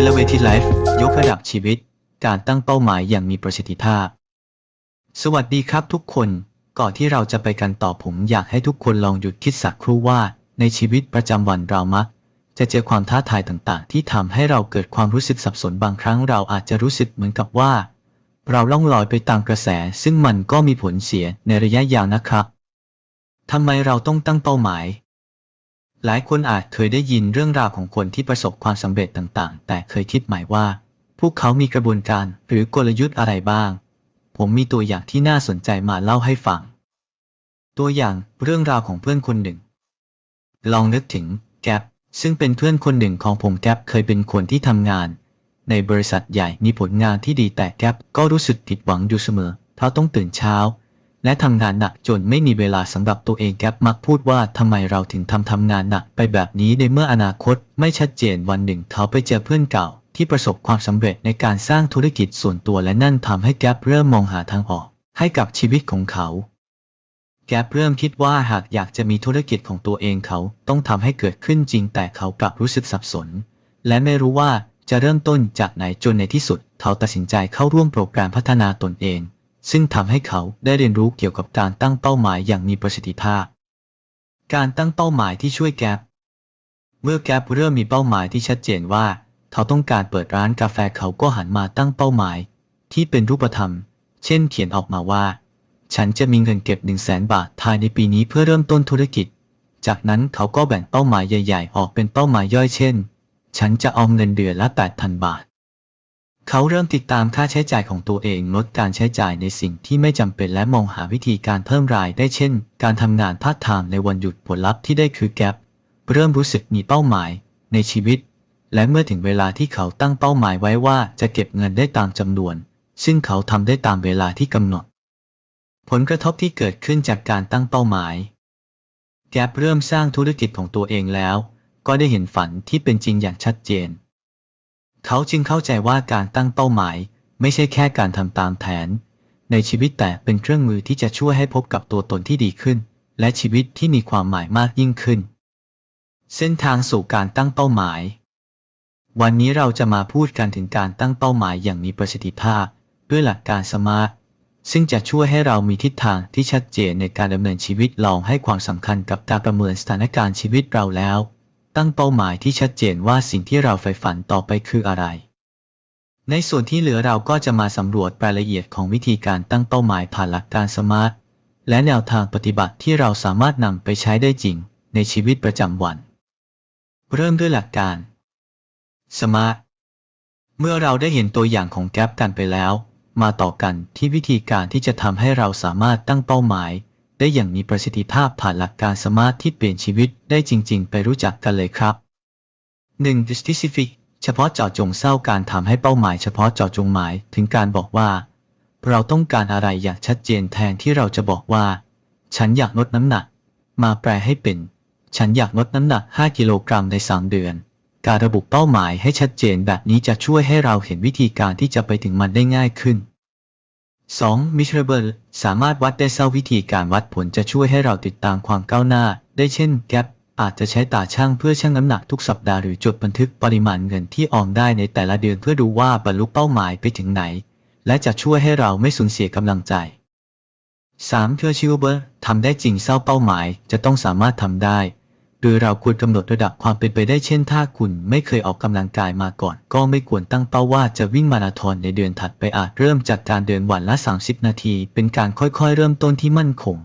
Elevated Life ยกระดับชีวิต การตั้งเป้าหมายอย่างมีประสิทธิภาพ สวัสดีครับทุกคน ก่อนที่เราจะไปกันต่อผมอยากให้ทุกคนลองหยุดคิดสักครู่ว่า ในชีวิตประจำวันเรามัก จะเจอความท้าทายต่างๆ ที่ทำให้เราเกิดความรู้สึกสับสนบางครั้งเราอาจจะรู้สึกเหมือนกับว่า เราล่องลอยไปตามกระแส ซึ่งมันก็มีผลเสียในระยะยาวนะครับทำไมเราต้องตั้งเป้าหมาย หลายคนอาจเคยได้ยินเรื่องราวของคนที่ประสบความสำเร็จต่างๆ แต่เคยคิดหมายว่า พวกเขามีกระบวนการหรือกลยุทธ์อะไรบ้าง ผมมีตัวอย่างที่น่าสนใจมาเล่าให้ฟัง ตัวอย่างเรื่องราวของเพื่อนคนหนึ่ง ลองนึกถึงแก๊ปซึ่งเป็นเพื่อนคนหนึ่งของผมแก๊ปเคยเป็นคนที่ทำงาน ในบริษัทใหญ่มีผลงานที่ดีแต่แก๊ปก็รู้สึกผิดหวังอยู่เสมอเพราะต้องตื่นเช้า และทำงานหนักจนไม่มีเวลาสำหรับตัวเองแกปมักพูดว่าทำไมเราถึงทำทำงานหนักไปแบบนี้ในเมื่ออนาคตไม่ชัดเจนวันหนึ่งเขาไปเจอเพื่อนเก่า ที่ประสบความสำเร็จในการสร้างธุรกิจส่วนตัวและนั่นทำให้แกปเริ่มมองหาทางออก ให้กับชีวิตของเขา แกปเริ่มคิดว่าหากอยากจะมีธุรกิจของตัวเองเขาต้องทำให้เกิดขึ้นจริง แต่เขากลับรู้สึกสับสน และไม่รู้ว่าจะเริ่มต้นจากไหนจนในที่สุด เขาตัดสินใจเข้าร่วมโปรแกรมพัฒนาตนเอง ซึ่งทำให้เขาได้เรียนรู้เกี่ยวกับการตั้งเป้าหมายอย่างมีประสิทธิภาพ การตั้งเป้าหมายที่ช่วยแกปเมื่อแกปเริ่มมีเป้าหมายที่ชัดเจนว่า เขาต้องการเปิดร้านกาแฟเขาก็หันมาตั้งเป้าหมาย ที่เป็นรูปธรรม เช่น เขียนออกมาว่า ฉันจะมีเงินเก็บ 1 0 0 0 0แสนบาทภายในปีนี้เพื่อเริ่มต้นธุรกิจ จากนั้นเขาก็แบ่งเป้าหมายใหญ่ ๆ ออกเป็นเป้าหมายย่อยเช่น ฉันจะออมเงินเดือนละ8,000 บาท เขาเริ่มติดตามค่าใช้จ่ายของตัวเองลดการใช้จ่ายในสิ่งที่ไม่จำเป็นและมองหาวิธีการเพิ่มรายได้เช่น การทำงานพาร์ทไทม์ในวันหยุดผลลัพธ์ที่ได้คือแกปเริ่มรู้สึกมีเป้าหมายในชีวิต และเมื่อถึงเวลาที่เขาตั้งเป้าหมายไว้ว่าจะเก็บเงินได้ตามจำนวน ซึ่งเขาทำได้ตามเวลาที่กำหนด ผลกระทบที่เกิดขึ้นจากการตั้งเป้าหมาย แกปเริ่มสร้างธุรกิจของตัวเองแล้ว ก็ได้เห็นฝันที่เป็นจริงอย่างชัดเจน เขาจึงเข้าใจว่าการตั้งเป้าหมาย ไม่ใช่แค่การทำตามแผน ในชีวิตแต่เป็นเครื่องมือที่จะช่วยให้พบกับตัวตนที่ดีขึ้น และชีวิตที่มีความหมายมากยิ่งขึ้น เส้นทางสู่การตั้งเป้าหมาย วันนี้เราจะมาพูดกันถึงการตั้งเป้าหมายอย่างมีประสิทธิภาพ ด้วยหลักการสมาร์ทซึ่งจะช่วยให้เรามีทิศทางที่ชัดเจนในการดำเนินชีวิตลองให้ความสำคัญกับการประเมินสถานการณ์ชีวิตเราแล้ว ตั้งเป้าหมายที่ชัดเจนว่าสิ่งที่เราใฝ่ฝันต่อไปคืออะไร ในส่วนที่เหลือเราก็จะมาสำรวจรายละเอียดของวิธีการตั้งเป้าหมายผ่านหลักการสมาร์ทและแนวทางปฏิบัติที่เราสามารถนำไปใช้ได้จริง ในชีวิตประจำวัน เริ่มด้วยหลักการสมาร์ทเมื่อเราได้เห็นตัวอย่างของแกปกันไปแล้ว มาต่อกันที่วิธีการที่จะทำให้เราสามารถตั้งเป้าหมาย ได้อย่างมีประสิทธิภาพผ่านหลักการสมาร์ทที่เปลี่ยนชีวิตได้จริง ๆ ไปรู้จักกันเลยครับ 1. specific เฉพาะเจาะจงเศร้าการทำให้เป้าหมายเฉพาะเจาะจงหมายถึงการบอกว่า เราต้องการอะไรอย่างชัดเจนแทนที่เราจะบอกว่า ฉันอยากลดน้ำหนัก มาแปลให้เป็น ฉันอยากลดน้ำหนัก 5 กิโลกรัมใน 3 เดือน การระบุเป้าหมายให้ชัดเจนแบบนี้จะช่วยให้เราเห็นวิธีการที่จะไปถึงมันได้ง่ายขึ้น 2. measurable สามารถวัดได้เศร้าวิธีการวัดผลจะช่วยให้เราติดตามความก้าวหน้า ได้เช่น Gap อาจจะใช้ตาช่างเพื่อชั่งน้ำหนักทุกสัปดาห์หรือจดบันทึกปริมาณเงินที่ออมได้ในแต่ละเดือนเพื่อดูว่าบรรลุเป้าหมายไปถึงไหน และจะช่วยให้เราไม่สูญเสียกำลังใจ 3. achievable ทำได้จริงเศร้าเป้าหมายจะต้องสามารถทำได้ โดยเราควรกำหนดระดับความเป็นไปได้เช่นถ้าคุณไม่เคยออกกำลังกายมาก่อน ก็ไม่ควรตั้งเป้าว่าจะวิ่งมาราธอนในเดือนถัดไปอาจเริ่มจากการเดินวันละ 30 นาที เป็นการค่อยๆ เริ่มต้นที่มั่นคง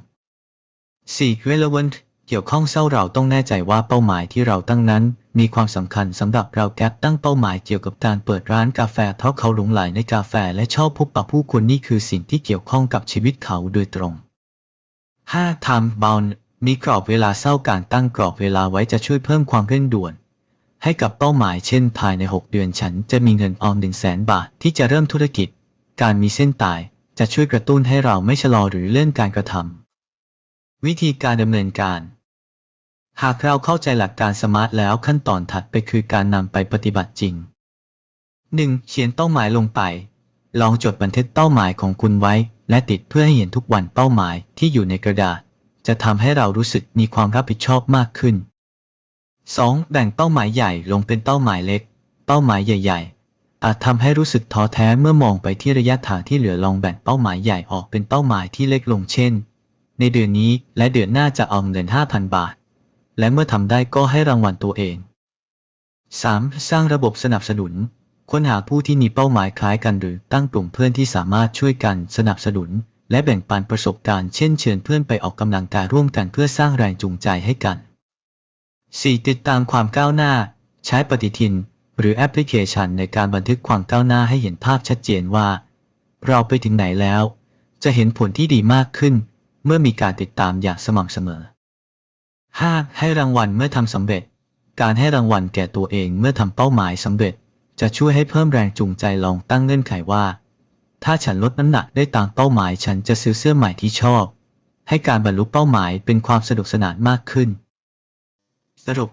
4. relevant เกี่ยวข้องเศร้าเราต้องแน่ใจว่าเป้าหมายที่เราตั้งนั้น มีความสำคัญสำหรับเราแก๊ปตั้งเป้าหมายเกี่ยวกับการเปิดร้านกาแฟเพราะเขาหลงไหลในกาแฟและชอบพบปะผู้คนนี่คือสิ่งที่เกี่ยวข้องกับชีวิตเขาโดยตรง 5. time bound มีกรอบเวลาเศร้าการตั้งกรอบเวลาไว้จะช่วยเพิ่มความเร่งด่วน ให้กับเป้าหมายเช่น ภายใน 6 เดือนฉันจะมีเงินออม1 0 0 0 0แสนบาทที่จะเริ่มธุรกิจ การมีเส้นตายจะช่วยกระตุ้นให้เราไม่ชะลอหรือเลื่อนการกระทำวิธีการดำเนินการ หากเราเข้าใจหลักการสมาร์ทแล้วขั้นตอนถัดไปคือการนำไปปฏิบัติจริง 1. เขียนเป้าหมายลงไป ลองจดบันทึกเป้าหมายของคุณไว้ และติดเพื่อให้เห็นทุกวันเป้าหมายที่อยู่ในกระดาษ จะทำให้เรารู้สึกมีความรับผิดชอบมากขึ้น 2. แบ่งเป้าหมายใหญ่ลงเป็นเป้าหมายเล็ก เป้าหมายใหญ่ ๆ อาจทำให้รู้สึกท้อแท้เมื่อมองไปที่ระยะทางที่เหลือลองแบ่งเป้าหมายใหญ่ออกเป็นเป้าหมายที่เล็กลงเช่น ในเดือนนี้และเดือนหน้าจะเอาเงิน5,000 บาท และเมื่อทำได้ก็ให้รางวัลตัวเอง 3. สร้างระบบสนับสนุน ค้นหาผู้ที่มีเป้าหมายคล้ายกันหรือตั้งกลุ่มเพื่อนที่สามารถช่วยกันสนับสนุน และแบ่งปันประสบการณ์เช่นเชิญเพื่อนไปออกกำลังกายร่วมกันเพื่อสร้างแรงจูงใจให้กัน 4. ติดตามความก้าวหน้า ใช้ปฏิทิน หรือแอปพลิเคชันในการบันทึกความก้าวหน้าให้เห็นภาพชัดเจนว่า เราไปถึงไหนแล้ว จะเห็นผลที่ดีมากขึ้น เมื่อมีการติดตามอย่างสม่ำเสมอ 5. ให้รางวัลเมื่อทำสำเร็จ การให้รางวัลแก่ตัวเองเมื่อทำเป้าหมายสำเร็จ จะช่วยให้เพิ่มแรงจูงใจลองตั้งเงื่อนไขว่า ถ้าฉันลดน้ำหนักได้ตามเป้าหมาย ฉันจะซื้อเสื้อใหม่ที่ชอบ ให้การบรรลุเป้าหมายเป็นความสนุกสนานมากขึ้น สรุป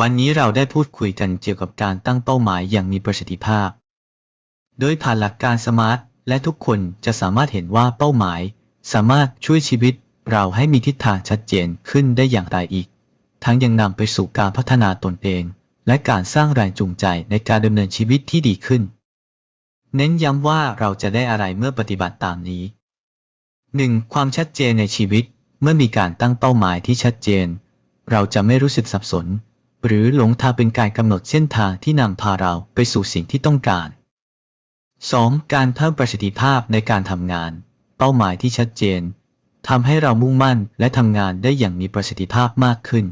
วันนี้เราได้พูดคุยกันเกี่ยวกับการตั้งเป้าหมายอย่างมีประสิทธิภาพ โดยผ่านหลักการสมาร์ทและทุกคนจะสามารถเห็นว่าเป้าหมาย สามารถช่วยชีวิตเราให้มีทิศทางชัดเจนขึ้นได้อย่างไรอีก ทั้งยังนำไปสู่การพัฒนาตนเอง และการสร้างแรงจูงใจในการดำเนินชีวิตที่ดีขึ้น เน้นย้ำว่าเราจะได้อะไรเมื่อปฏิบัติตามนี้ 1. ความชัดเจนในชีวิต เมื่อมีการตั้งเป้าหมายที่ชัดเจน เราจะไม่รู้สึกสับสน หรือหลงทางเป็นการกำหนดเส้นทางที่นำพาเราไปสู่สิ่งที่ต้องการ 2. การเพิ่มประสิทธิภาพในการทำงาน เป้าหมายที่ชัดเจนทำให้เรามุ่งมั่นและทำงานได้อย่างมีประสิทธิภาพมากขึ้น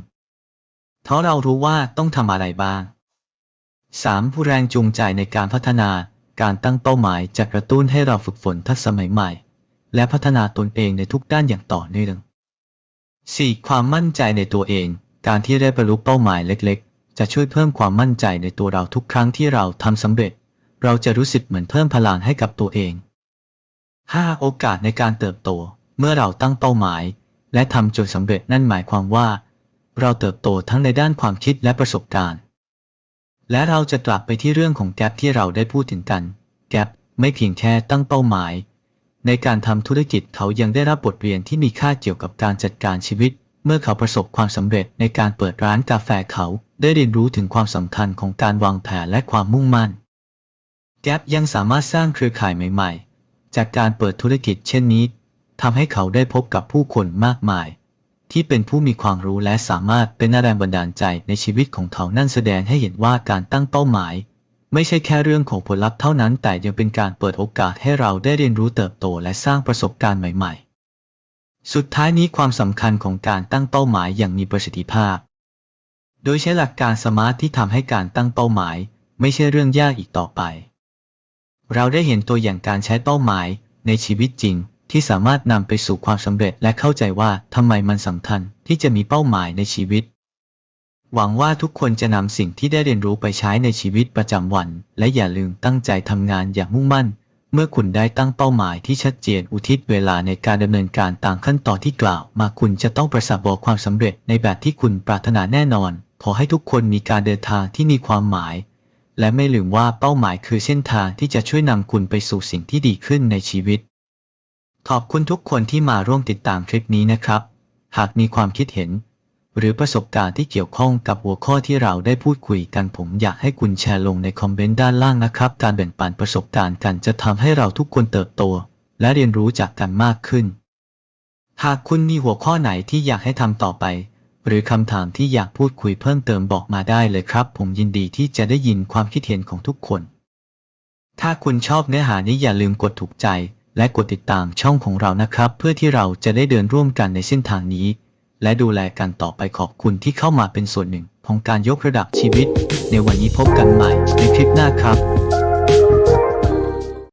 เพราะเรารู้ว่าต้องทำอะไรบ้าง 3. ผู้แรงจูงใจในการพัฒนา การตั้งเป้าหมายจะกระตุ้นให้เราฝึกฝนทักษะใหม่ๆ และพัฒนาตนเองในทุกด้านอย่างต่อเนื่อง 4. ความมั่นใจในตัวเอง การที่ได้บรรลุเป้าหมายเล็กๆ จะช่วยเพิ่มความมั่นใจในตัวเราทุกครั้งที่เราทำสำเร็จ เราจะรู้สึกเหมือนเพิ่มพลังให้กับตัวเอง 5. โอกาสในการเติบโต เมื่อเราตั้งเป้าหมาย และทำจนสำเร็จนั่นหมายความว่า เราเติบโตทั้งในด้านความคิดและประสบการณ์ และเราจะกลับไปที่เรื่องของแกลบที่เราได้พูดถึงกัน แกลบไม่เพียงแค่ตั้งเป้าหมาย ในการทำธุรกิจเขายังได้รับบทเรียนที่มีค่าเกี่ยวกับการจัดการชีวิต เมื่อเขาประสบความสำเร็จในการเปิดร้านกาแฟเขาได้เรียนรู้ถึงความสำคัญของการวางแผนและความมุ่งมั่น แกลบยังสามารถสร้างเครือข่ายใหม่ ๆ จากการเปิดธุรกิจเช่นนี้ทำให้เขาได้พบกับผู้คนมากมาย ที่เป็นผู้มีความรู้และสามารถเป็นแรงบันดาลใจในชีวิตของเขานั่นแสดงให้เห็นว่าการตั้งเป้าหมาย ไม่ใช่แค่เรื่องของผลลัพธ์เท่านั้น แต่ยังเป็นการเปิดโอกาสให้เราได้เรียนรู้เติบโตและสร้างประสบการณ์ใหม่ ๆ สุดท้ายนี้ความสำคัญของการตั้งเป้าหมายอย่างมีประสิทธิภาพ โดยใช้หลักการสมาร์ทที่ทำให้การตั้งเป้าหมาย ไม่ใช่เรื่องยากอีกต่อไป เราได้เห็นตัวอย่างการใช้เป้าหมายในชีวิตจริง ที่สามารถนำไปสู่ความสำเร็จและเข้าใจว่าทำไมมันสำคัญที่จะมีเป้าหมายในชีวิต หวังว่าทุกคนจะนำสิ่งที่ได้เรียนรู้ไปใช้ในชีวิตประจำวัน และอย่าลืมตั้งใจทำงานอย่างมุ่งมั่น เมื่อคุณได้ตั้งเป้าหมายที่ชัดเจนอุทิศเวลาในการดำเนินการตามขั้นตอนที่กล่าว มาคุณจะต้องประสบความสำเร็จในแบบที่คุณปรารถนาแน่นอน ขอให้ทุกคนมีการเดินทางที่มีความหมายและไม่ลืมว่าเป้าหมายคือเส้นทางที่จะช่วยนำคุณไปสู่สิ่งที่ดีขึ้นในชีวิต ขอบคุณทุกคนที่มาร่วมติดตามคลิปนี้นะครับ หากมีความคิดเห็น หรือประสบการณ์ที่เกี่ยวข้องกับหัวข้อที่เราได้พูดคุยกันผมอยากให้คุณแชร์ลงในคอมเมนต์ด้านล่างนะครับ การแบ่งปันประสบการณ์กันจะทำให้เราทุกคนเติบโต และเรียนรู้จากกันมากขึ้น หากคุณมีหัวข้อไหนที่อยากให้ทำต่อไป หรือคำถามที่อยากพูดคุยเพิ่มเติมบอกมาได้เลยครับ ผมยินดีที่จะได้ยินความคิดเห็นของทุกคน ถ้าคุณชอบเนื้อหานี้อย่าลืมกดถูกใจ และกดติดตามช่องของเรานะครับ เพื่อที่เราจะได้เดินร่วมกันในเส้นทางนี้ และดูแลกันต่อไปขอบคุณที่เข้ามาเป็นส่วนหนึ่งของการยกระดับชีวิต ในวันนี้พบกันใหม่ในคลิปหน้าครับ